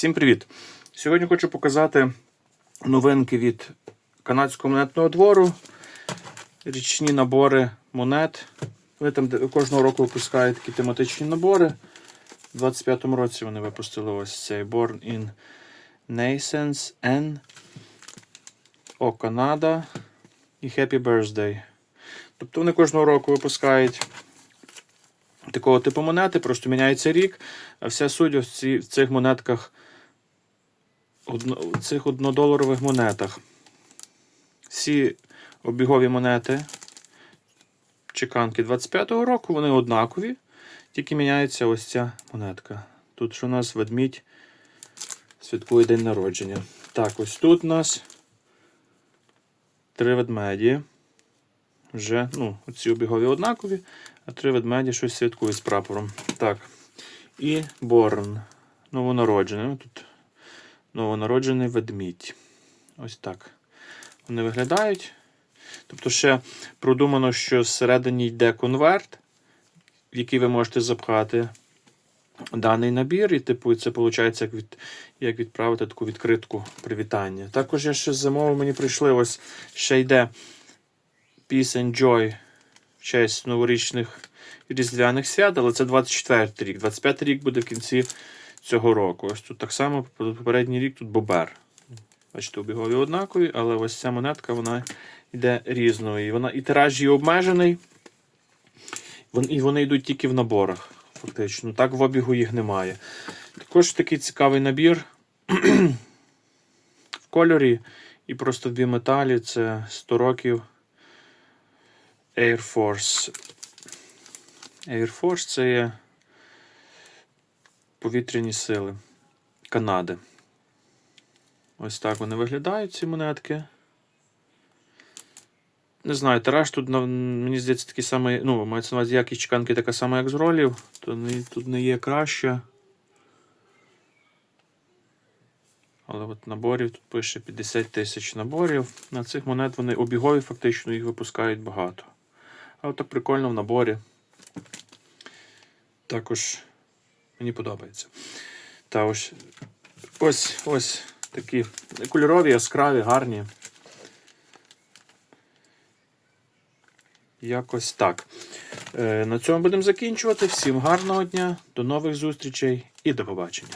Всім привіт! Сьогодні хочу показати новинки від канадського монетного двору. Річні набори монет. Вони там кожного року випускають такі тематичні набори. У 25-му році вони випустили ось цей Born in Naissance N. О, Канада і Happy Birthday. Тобто вони кожного року випускають такого типу монети, просто міняється рік, а вся суть в цих монетках, одно, цих однодоларових монетах. Всі обігові монети чеканки 25-го року, вони однакові, тільки міняється ось ця монетка. Тут що у нас ведмідь святкує день народження. Так, ось тут у нас три ведмеді. Вже, ну, ці обігові однакові, а три ведмеді щось святкують з прапором. Так. І Борн. Новонароджений. Тут новонароджений ведмідь. Ось так. Вони виглядають. Тобто, ще продумано, що всередині йде конверт, в який ви можете запхати даний набір, і, типу, це виходить, як, від, як відправити таку відкритку привітання. Також я ще замовив, мені прийшли ось ще йде Peace and Joy в честь новорічних різдвяних свят, але це 24 рік. 25 рік буде в кінці цього року. Ось тут так само попередній рік тут бобер. Бачите, обігові однакові, але ось ця монетка вона йде різною. І, вона, і тираж її обмежений. І вони йдуть тільки в наборах, фактично. Так в обігу їх немає. Також такий цікавий набір в кольорі і просто в біметалі це 100 років Air Force. Air Force це є повітряні сили Канади. Ось так вони виглядають, ці монетки. Не знаю, тираж тут, мені здається, такий самий, ну, мається на увазі якість чеканки така сама, як з ролів, то не, тут не є краще. Але от наборів тут пише 50 тисяч наборів. На цих монет вони обігові, фактично, їх випускають багато. А от так прикольно в наборі. Також мені подобається. Та ось ось ось такі кольорові, яскраві, гарні. Якось так. Е, на цьому будемо закінчувати. Всім гарного дня, до нових зустрічей і до побачення.